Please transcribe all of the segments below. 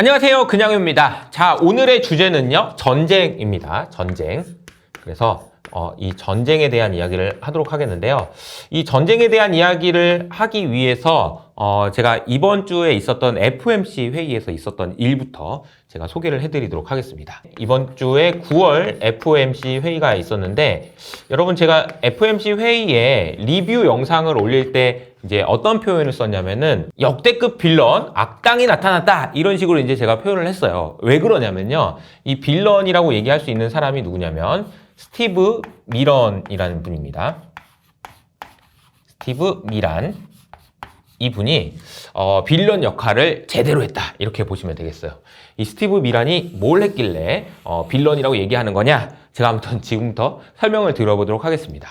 안녕하세요. 그냥입니다. 자, 오늘의 주제는요, 전쟁입니다. 전쟁. 그래서 어, 이 전쟁에 대한 이야기를 하도록 하겠는데요. 이 전쟁에 대한 이야기를 하기 위해서 어, 제가 이번 주에 있었던 FOMC 회의에서 있었던 일부터 제가 소개를 해드리도록 하겠습니다. 이번 주에 9월 FOMC 회의가 있었는데 여러분 제가 FOMC 회의에 리뷰 영상을 올릴 때 이제 어떤 표현을 썼냐면은 역대급 빌런 악당이 나타났다 이런 식으로 이제 제가 표현을 했어요. 왜 그러냐면요. 이 빌런이라고 얘기할 수 있는 사람이 누구냐면 스티브 미런이라는 분입니다. 스티브 미란 이 분이 어, 빌런 역할을 제대로 했다 이렇게 보시면 되겠어요. 이 스티브 미란이 뭘 했길래 어, 빌런이라고 얘기하는 거냐? 제가 아무튼 지금부터 설명을 드려보도록 하겠습니다.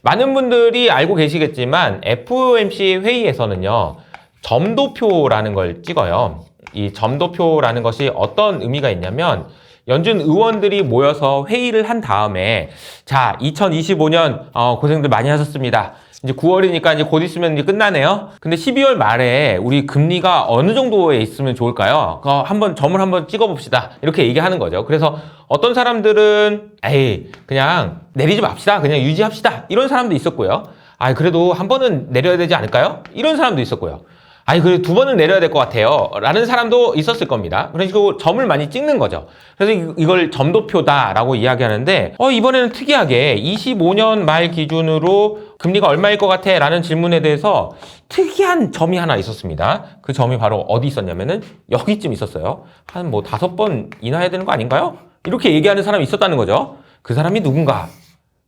많은 분들이 알고 계시겠지만 FOMC 회의에서는요 점도표라는 걸 찍어요. 이 점도표라는 것이 어떤 의미가 있냐면 연준 의원들이 모여서 회의를 한 다음에 자 2025년 어, 고생들 많이 하셨습니다. 이제 9월이니까 이제 곧 있으면 이제 끝나네요. 근데 12월 말에 우리 금리가 어느 정도에 있으면 좋을까요? 그거 한번 점을 한번 찍어봅시다. 이렇게 얘기하는 거죠. 그래서 어떤 사람들은 에이 그냥 내리지 맙시다. 그냥 유지합시다. 이런 사람도 있었고요. 아 그래도 한 번은 내려야 되지 않을까요? 이런 사람도 있었고요. 아니, 그래, 두 번은 내려야 될 것 같아요. 라는 사람도 있었을 겁니다. 그런 식으로 점을 많이 찍는 거죠. 그래서 이- 이걸 점도표다 라고 이야기하는데, 어, 이번에는 특이하게 25년 말 기준으로 금리가 얼마일 것 같아? 라는 질문에 대해서 특이한 점이 하나 있었습니다. 그 점이 바로 어디 있었냐면은 여기쯤 있었어요. 한 뭐 다섯 번 인하해야 되는 거 아닌가요? 이렇게 얘기하는 사람이 있었다는 거죠. 그 사람이 누군가?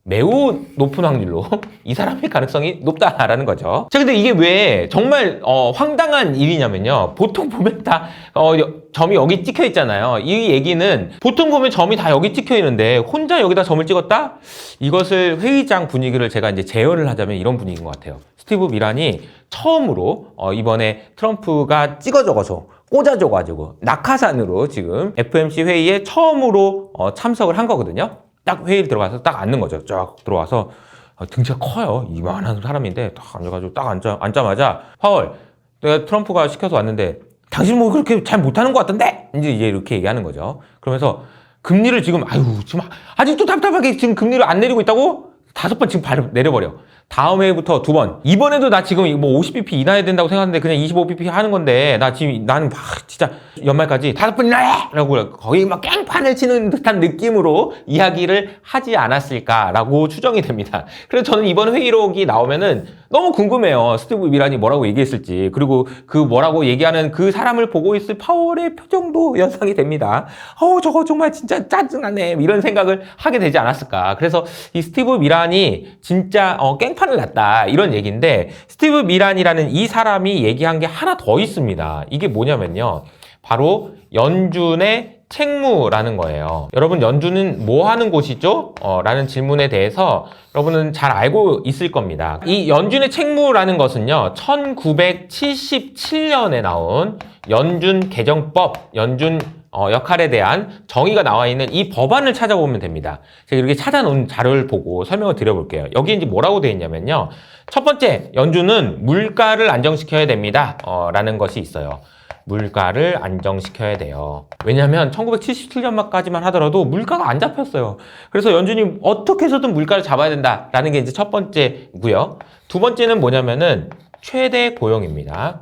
매우 높은 확률로 이 사람의 가능성이 높다라는 거죠. 자, 근데 이게 왜 정말 어, 황당한 일이냐면요. 보통 보면 다 어, 여- 점이 여기 찍혀 있잖아요. 이 얘기는 보통 보면 점이 다 여기 찍혀 있는데 혼자 여기다 점을 찍었다? 이것을 회의장 분위기를 제가 이제 재현을 하자면 이런 분위기인 것 같아요. 스티브 미란이 처음으로 어, 이번에 트럼프가 찍어줘서 꽂아줘가지고 낙하산으로 지금 FMC 회의에 처음으로 어, 참석을 한 거거든요. 딱 회의를 들어가서 딱 앉는 거죠. 쫙 들어와서 어, 등치가 커요. 이만한 사람인데 딱 앉아가지고 딱 앉아, 앉자마자 파월 내가 트럼프가 시켜서 왔는데 당신 뭐 그렇게 잘 못하는 것 같던데 이제 이렇게 얘기하는 거죠. 그러면서 금리를 지금 아유 지금 아직도 답답하게 지금 금리를 안 내리고 있다고 다섯 번 지금 바로 내려버려. 다음 해부터 두 번. 이번에도 나 지금 뭐 50bp 인하해야 된다고 생각하는데 그냥 25bp 하는 건데 나 지금 나는 막 진짜 연말까지 다섯 번 인하해! 라고 거의 막 깽판을 치는 듯한 느낌으로 이야기를 하지 않았을까라고 추정이 됩니다. 그래서 저는 이번 회의록이 나오면은 너무 궁금해요. 스티브 미란이 뭐라고 얘기했을지. 그리고 그 뭐라고 얘기하는 그 사람을 보고 있을 파월의 표정도 연상이 됩니다. 어우, 저거 정말 진짜 짜증나네. 이런 생각을 하게 되지 않았을까. 그래서 이 스티브 미란이 진짜 어, 깽판을 났다. 이런 얘기인데, 스티브 미란이라는 이 사람이 얘기한 게 하나 더 있습니다. 이게 뭐냐면요. 바로 연준의 책무라는 거예요. 여러분, 연준은 뭐 하는 곳이죠? 어, 라는 질문에 대해서 여러분은 잘 알고 있을 겁니다. 이 연준의 책무라는 것은요, 1977년에 나온 연준 개정법, 연준 어, 역할에 대한 정의가 나와 있는 이 법안을 찾아보면 됩니다. 제가 이렇게 찾아놓은 자료를 보고 설명을 드려볼게요. 여기 이제 뭐라고 되어 있냐면요. 첫 번째, 연준은 물가를 안정시켜야 됩니다. 어, 라는 것이 있어요. 물가를 안정시켜야 돼요. 왜냐하면 1977년까지만 하더라도 물가가 안 잡혔어요. 그래서 연준이 어떻게 해서든 물가를 잡아야 된다라는 게 이제 첫 번째고요. 두 번째는 뭐냐면은 최대 고용입니다.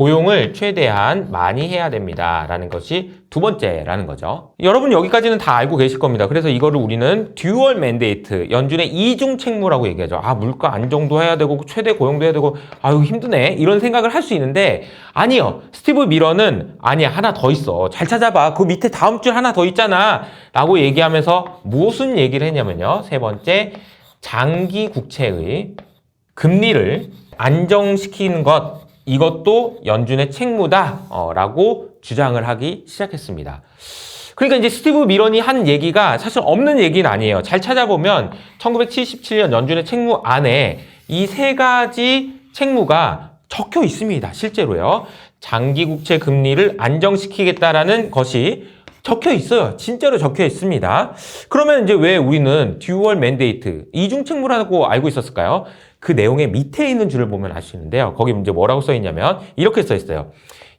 고용을 최대한 많이 해야 됩니다. 라는 것이 두 번째라는 거죠. 여러분 여기까지는 다 알고 계실 겁니다. 그래서 이거를 우리는 듀얼 맨데이트, 연준의 이중 책무라고 얘기하죠. 아, 물가 안정도 해야 되고 최대 고용도 해야 되고 아유 힘드네. 이런 생각을 할 수 있는데 아니요. 스티브 미러는 아니야. 하나 더 있어. 잘 찾아봐. 그 밑에 다음 줄 하나 더 있잖아. 라고 얘기하면서 무슨 얘기를 했냐면요. 세 번째, 장기 국채의 금리를 안정시키는 것 이것도 연준의 책무다라고 주장을 하기 시작했습니다. 그러니까 이제 스티브 미런이 한 얘기가 사실 없는 얘기는 아니에요. 잘 찾아보면 1977년 연준의 책무 안에 이 세 가지 책무가 적혀 있습니다. 실제로요. 장기 국채 금리를 안정시키겠다라는 것이 적혀 있어요. 진짜로 적혀 있습니다. 그러면 이제 왜 우리는 듀얼 맨데이트 이중 책무라고 알고 있었을까요? 그 내용의 밑에 있는 줄을 보면 알 수 있는데요. 거기 이제 뭐라고 써 있냐면 이렇게 써 있어요.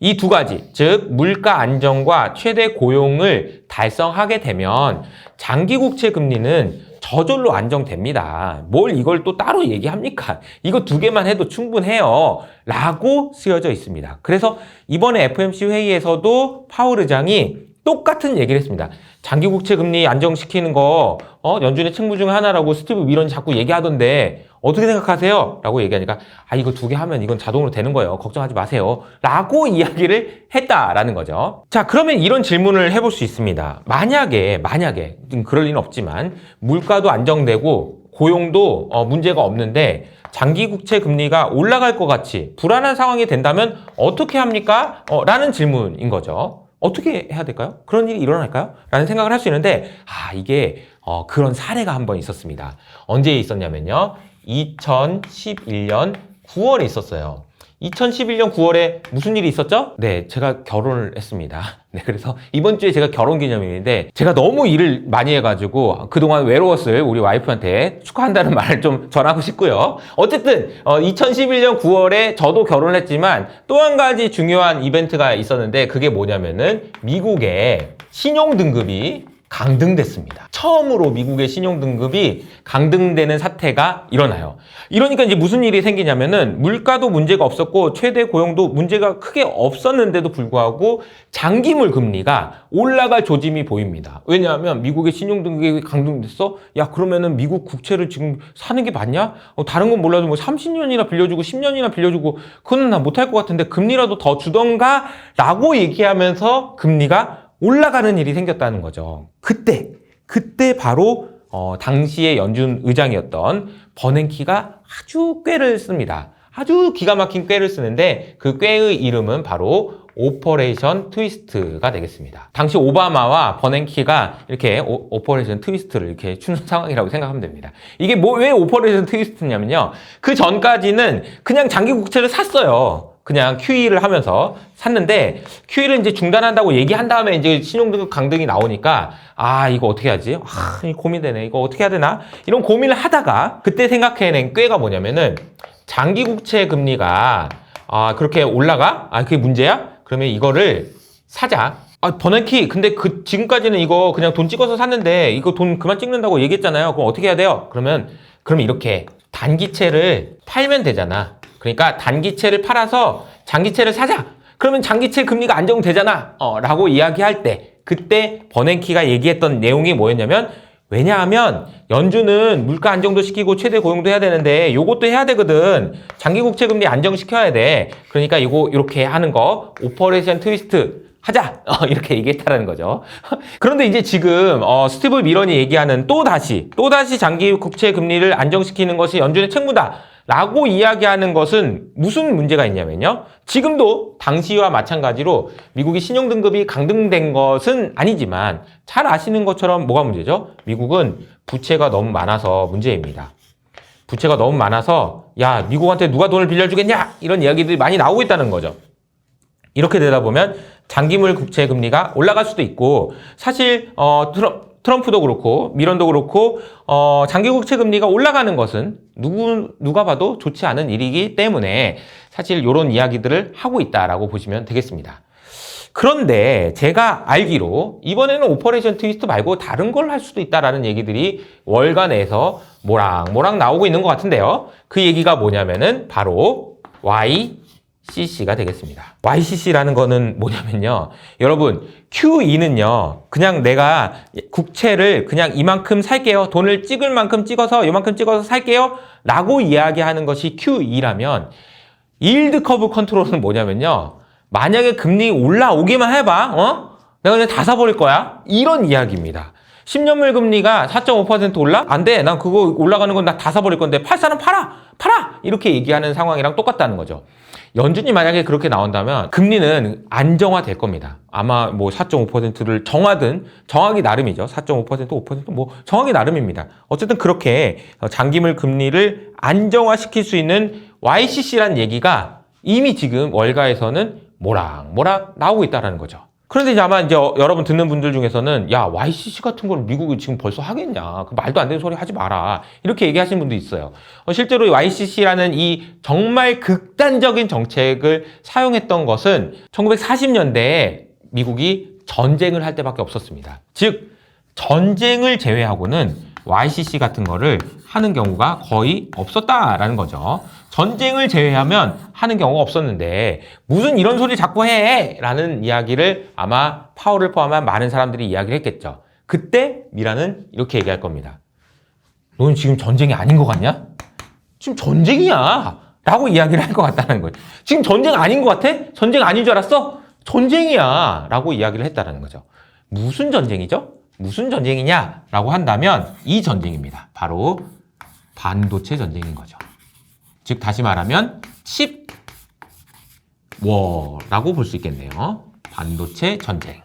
이 두 가지, 즉 물가 안정과 최대 고용을 달성하게 되면 장기 국채 금리는 저절로 안정됩니다. 뭘 이걸 또 따로 얘기합니까? 이거 두 개만 해도 충분해요. 라고 쓰여져 있습니다. 그래서 이번에 FMC 회의에서도 파월 의장이 똑같은 얘기를 했습니다. 장기 국채 금리 안정시키는 거 어, 연준의 책무 중 하나라고 스티브 미런이 자꾸 얘기하던데 어떻게 생각하세요? 라고 얘기하니까 아 이거 두 개 하면 이건 자동으로 되는 거예요. 걱정하지 마세요. 라고 이야기를 했다라는 거죠. 자 그러면 이런 질문을 해볼 수 있습니다. 만약에 만약에 좀 그럴 리는 없지만 물가도 안정되고 고용도 어, 문제가 없는데 장기 국채 금리가 올라갈 것 같이 불안한 상황이 된다면 어떻게 합니까? 어, 라는 질문인 거죠. 어떻게 해야 될까요? 그런 일이 일어날까요? 라는 생각을 할 수 있는데, 아, 이게, 어, 그런 사례가 한 번 있었습니다. 언제 있었냐면요. 2011년 9월에 있었어요. 2011년 9월에 무슨 일이 있었죠? 네, 제가 결혼을 했습니다. 네, 그래서 이번 주에 제가 결혼 기념일인데 제가 너무 일을 많이 해가지고 그동안 외로웠을 우리 와이프한테 축하한다는 말을 좀 전하고 싶고요. 어쨌든 어, 2011년 9월에 저도 결혼을 했지만 또 한 가지 중요한 이벤트가 있었는데 그게 뭐냐면은 미국의 신용 등급이 강등됐습니다. 처음으로 미국의 신용 등급이 강등되는 사태가 일어나요. 이러니까 이제 무슨 일이 생기냐면은 물가도 문제가 없었고 최대 고용도 문제가 크게 없었는데도 불구하고 장기물 금리가 올라갈 조짐이 보입니다. 왜냐하면 미국의 신용 등급이 강등됐어? 야 그러면은 미국 국채를 지금 사는 게 맞냐? 어, 다른 건 몰라도 뭐 30년이나 빌려주고 10년이나 빌려주고 그거는 나 못할 것 같은데 금리라도 더 주던가 라고 얘기하면서 금리가 올라가는 일이 생겼다는 거죠. 그때, 그때 바로 어, 당시의 연준 의장이었던 버냉키가 아주 꾀를 씁니다. 아주 기가 막힌 꾀를 쓰는데 그 꾀의 이름은 바로 오퍼레이션 트위스트가 되겠습니다. 당시 오바마와 버냉키가 이렇게 오, 오퍼레이션 트위스트를 이렇게 추는 상황이라고 생각하면 됩니다. 이게 뭐 왜 오퍼레이션 트위스트냐면요. 그 전까지는 그냥 장기 국채를 샀어요. 그냥 QE를 하면서 샀는데 QE를 이제 중단한다고 얘기한 다음에 이제 신용등급 강등이 나오니까 아 이거 어떻게 하지? 아이 고민되네. 이거 어떻게 해야 되나? 이런 고민을 하다가 그때 생각해낸 꾀가 뭐냐면은 장기 국채 금리가 아 그렇게 올라가? 아 그게 문제야? 그러면 이거를 사자. 아 버넌키 근데 그 지금까지는 이거 그냥 돈 찍어서 샀는데 이거 돈 그만 찍는다고 얘기했잖아요. 그럼 어떻게 해야 돼요? 그러면 그러면 이렇게 단기채를 팔면 되잖아. 그러니까 단기채를 팔아서 장기채를 사자. 그러면 장기채 금리가 안정되잖아. 어, 라고 이야기할 때 그때 버냉키가 얘기했던 내용이 뭐였냐면 왜냐하면 연준은 물가 안정도 시키고 최대 고용도 해야 되는데 요것도 해야 되거든. 장기 국채 금리 안정시켜야 돼. 그러니까 이거 이렇게 하는 거 오퍼레이션 트위스트 하자 어, 이렇게 얘기했다는 거죠. 그런데 이제 지금 어, 스티브 미런이 얘기하는 또 다시 또 다시 장기 국채 금리를 안정시키는 것이 연준의 책무다. 라고 이야기하는 것은 무슨 문제가 있냐면요. 지금도 당시와 마찬가지로 미국이 신용등급이 강등된 것은 아니지만 잘 아시는 것처럼 뭐가 문제죠? 미국은 부채가 너무 많아서 문제입니다. 부채가 너무 많아서 야 미국한테 누가 돈을 빌려주겠냐 이런 이야기들이 많이 나오고 있다는 거죠. 이렇게 되다 보면 장기물 국채 금리가 올라갈 수도 있고 사실 어 트럼, 트럼프도 그렇고 미런도 그렇고 어 장기 국채 금리가 올라가는 것은 누구 누가 봐도 좋지 않은 일이기 때문에 사실 이런 이야기들을 하고 있다라고 보시면 되겠습니다. 그런데 제가 알기로 이번에는 오퍼레이션 트위스트 말고 다른 걸 할 수도 있다라는 얘기들이 월간에서 모락모락 나오고 있는 것 같은데요. 그 얘기가 뭐냐면은 바로 YCC가 되겠습니다. YCC라는 거는 뭐냐면요. 여러분, QE는요, 그냥 내가 국채를 그냥 이만큼 살게요. 돈을 찍을 만큼 찍어서 이만큼 찍어서 살게요. 라고 이야기하는 것이 QE라면, 일드 커브 컨트롤은 뭐냐면요. 만약에 금리 올라오기만 해봐, 어? 내가 그냥 다 사버릴 거야. 이런 이야기입니다. 10년물 금리가 4.5% 올라? 안 돼. 난 그거 올라가는 건 나 다 사버릴 건데 팔 사람 팔아! 팔아! 이렇게 얘기하는 상황이랑 똑같다는 거죠. 연준이 만약에 그렇게 나온다면 금리는 안정화될 겁니다. 아마 뭐 4.5%를 정하든 정하기 나름이죠. 4.5% 5%뭐 정하기 나름입니다. 어쨌든 그렇게 장기물 금리를 안정화시킬 수 있는 YCC란 얘기가 이미 지금 월가에서는 모락모락 나오고 있다는 거죠. 그런데 이제 아마 이제 어- 여러분 듣는 분들 중에서는 야 YCC 같은 걸 미국이 지금 벌써 하겠냐 그 말도 안 되는 소리 하지 마라 이렇게 얘기하시는 분도 있어요. 어, 실제로 YCC라는 이 정말 극단적인 정책을 사용했던 것은 1940년대에 미국이 전쟁을 할 때밖에 없었습니다. 즉 전쟁을 제외하고는 YCC 같은 거를 하는 경우가 거의 없었다라는 거죠. 전쟁을 제외하면 하는 경우가 없었는데 무슨 이런 소리 자꾸 해! 라는 이야기를 아마 파월을 포함한 많은 사람들이 이야기를 했겠죠. 그때 미라는 이렇게 얘기할 겁니다. 넌 지금 전쟁이 아닌 것 같냐? 지금 전쟁이야! 라고 이야기를 할 것 같다는 거예요. 지금 전쟁 아닌 것 같아? 전쟁 아닌 줄 알았어? 전쟁이야! 라고 이야기를 했다는 거죠. 무슨 전쟁이죠? 무슨 전쟁이냐? 라고 한다면 이 전쟁입니다. 바로 반도체 전쟁인 거죠. 즉, 다시 말하면 칩 워라고 볼 수 있겠네요. 반도체 전쟁.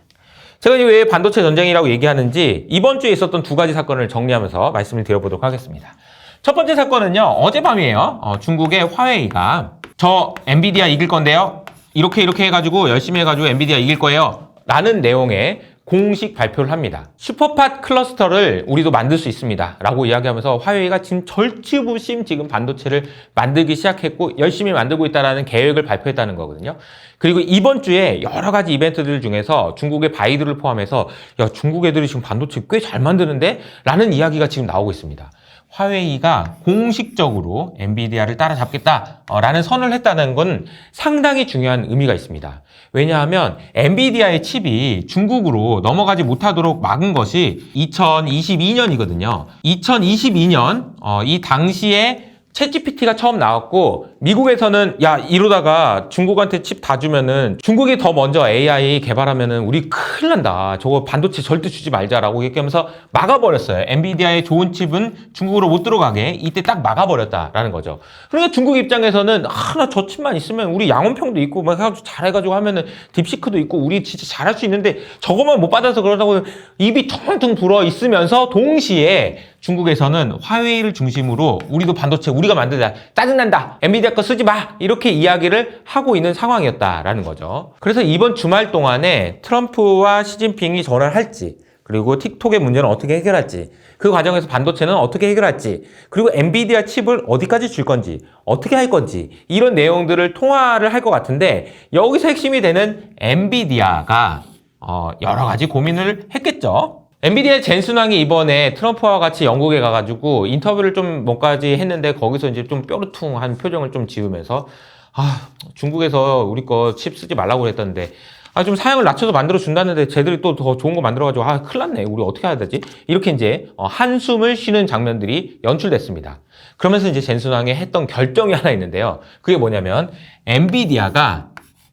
제가 왜 반도체 전쟁이라고 얘기하는지 이번 주에 있었던 두 가지 사건을 정리하면서 말씀을 드려보도록 하겠습니다. 첫 번째 사건은요, 어젯밤이에요. 어, 중국의 화웨이가 저 엔비디아 이길 건데요. 이렇게 이렇게 해가지고 열심히 해가지고 엔비디아 이길 거예요. 라는 내용의 공식 발표를 합니다. 슈퍼팟 클러스터를 우리도 만들 수 있습니다. 라고 이야기하면서 화웨이가 지금 절치부심 지금 반도체를 만들기 시작했고 열심히 만들고 있다는 계획을 발표했다는 거거든요. 그리고 이번 주에 여러 가지 이벤트들 중에서 중국의 바이두를 포함해서 야, 중국 애들이 지금 반도체 꽤 잘 만드는데? 라는 이야기가 지금 나오고 있습니다. 화웨이가 공식적으로 엔비디아를 따라잡겠다라는 선을 했다는 건 상당히 중요한 의미가 있습니다. 왜냐하면 엔비디아의 칩이 중국으로 넘어가지 못하도록 막은 것이 2022년이거든요. 2022년 어, 이 당시에 챗GPT가 처음 나왔고 미국에서는 야 이러다가 중국한테 칩 다 주면은 중국이 더 먼저 AI 개발하면은 우리 큰일 난다. 저거 반도체 절대 주지 말자라고 얘기하면서 막아버렸어요. 엔비디아의 좋은 칩은 중국으로 못 들어가게 이때 딱 막아버렸다라는 거죠. 그러니까 중국 입장에서는 하나 저 칩만 있으면 우리 양원평도 있고 막 해가지고 잘해가지고 하면은 딥시크도 있고 우리 진짜 잘할 수 있는데 저것만 못 받아서 그러다고 입이 퉁퉁 불어 있으면서 동시에 중국에서는 화웨이를 중심으로 우리도 반도체 우리가 만들자 짜증난다 엔비디아 거 쓰지 마 이렇게 이야기를 하고 있는 상황이었다라는 거죠. 그래서 이번 주말 동안에 트럼프와 시진핑이 전화를 할지 그리고 틱톡의 문제는 어떻게 해결할지 그 과정에서 반도체는 어떻게 해결할지 그리고 엔비디아 칩을 어디까지 줄 건지 어떻게 할 건지 이런 내용들을 통화를 할 것 같은데 여기서 핵심이 되는 엔비디아가 어, 여러 가지 고민을 했겠죠. 엔비디아 젠슨왕이 이번에 트럼프와 같이 영국에 가가지고 인터뷰를 좀 뭐까지 했는데 거기서 이제 좀 뾰루퉁한 표정을 좀 지으면서 아 중국에서 우리 거 칩 쓰지 말라고 그랬던데. 아 좀 사양을 낮춰서 만들어 준다는데 쟤들이 또 더 좋은 거 만들어가지고 아 큰일 났네. 우리 어떻게 해야 되지? 이렇게 이제 어, 한숨을 쉬는 장면들이 연출됐습니다. 그러면서 이제 젠슨왕이 했던 결정이 하나 있는데요. 그게 뭐냐면 엔비디아가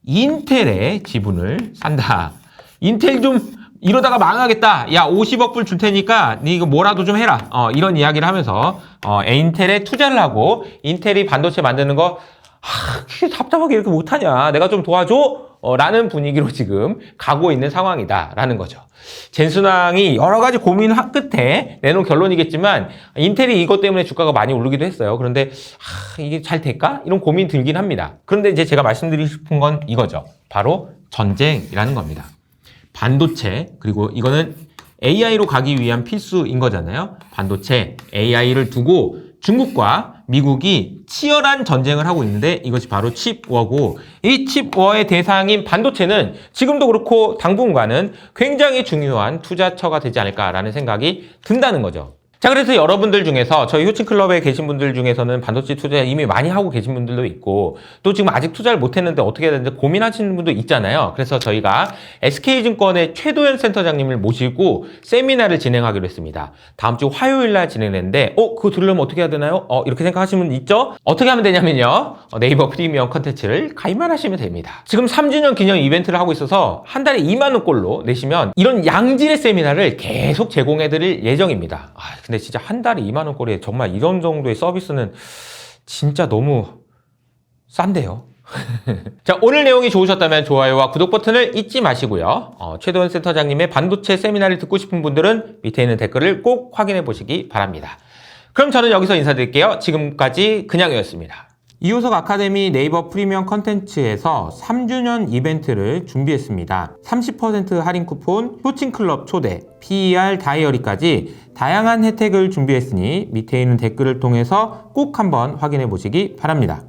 인텔의 지분을 산다. 인텔 좀 이러다가 망하겠다. 야, 50억 불 줄 테니까 니 이거 뭐라도 좀 해라. 어, 이런 이야기를 하면서 어, 인텔에 투자를 하고 인텔이 반도체 만드는 거 하, 그게 답답하게 이렇게 못하냐. 내가 좀 도와줘. 어, 라는 분위기로 지금 가고 있는 상황이다라는 거죠. 젠순왕이 여러 가지 고민 끝에 내놓은 결론이겠지만 인텔이 이것 때문에 주가가 많이 오르기도 했어요. 그런데 하, 이게 잘 될까? 이런 고민 들긴 합니다. 그런데 이제 제가 말씀드리고 싶은 건 이거죠. 바로 전쟁이라는 겁니다. 반도체 그리고 이거는 AI로 가기 위한 필수인 거잖아요. 반도체 AI를 두고 중국과 미국이 치열한 전쟁을 하고 있는데 이것이 바로 칩워고 이 칩워의 대상인 반도체는 지금도 그렇고 당분간은 굉장히 중요한 투자처가 되지 않을까라는 생각이 든다는 거죠. 자, 그래서 여러분들 중에서 저희 효친클럽에 계신 분들 중에서는 반도체 투자 이미 많이 하고 계신 분들도 있고 또 지금 아직 투자를 못 했는데 어떻게 해야 되는지 고민하시는 분도 있잖아요. 그래서 저희가 SK증권의 최도현 센터장님을 모시고 세미나를 진행하기로 했습니다. 다음 주 화요일 날 진행되는데 어, 그거 들으려면 어떻게 해야 되나요? 어, 이렇게 생각하시는 분 있죠? 어떻게 하면 되냐면요. 어, 네이버 프리미엄 컨텐츠를 가입만 하시면 됩니다. 지금 3주년 기념 이벤트를 하고 있어서 한 달에 2만 원꼴로 내시면 이런 양질의 세미나를 계속 제공해 드릴 예정입니다. 아, 근데 진짜 한 달에 2만 원꼴에 정말 이런 정도의 서비스는 진짜 너무 싼데요. 자, 오늘 내용이 좋으셨다면 좋아요와 구독 버튼을 잊지 마시고요. 어, 최도원 센터장님의 반도체 세미나를 듣고 싶은 분들은 밑에 있는 댓글을 꼭 확인해 보시기 바랍니다. 그럼 저는 여기서 인사드릴게요. 지금까지 그냥이었습니다. 이호석 아카데미 네이버 프리미엄 컨텐츠에서 3주년 이벤트를 준비했습니다. 30% 할인 쿠폰, 코칭클럽 초대, PER 다이어리까지 다양한 혜택을 준비했으니 밑에 있는 댓글을 통해서 꼭 한번 확인해 보시기 바랍니다.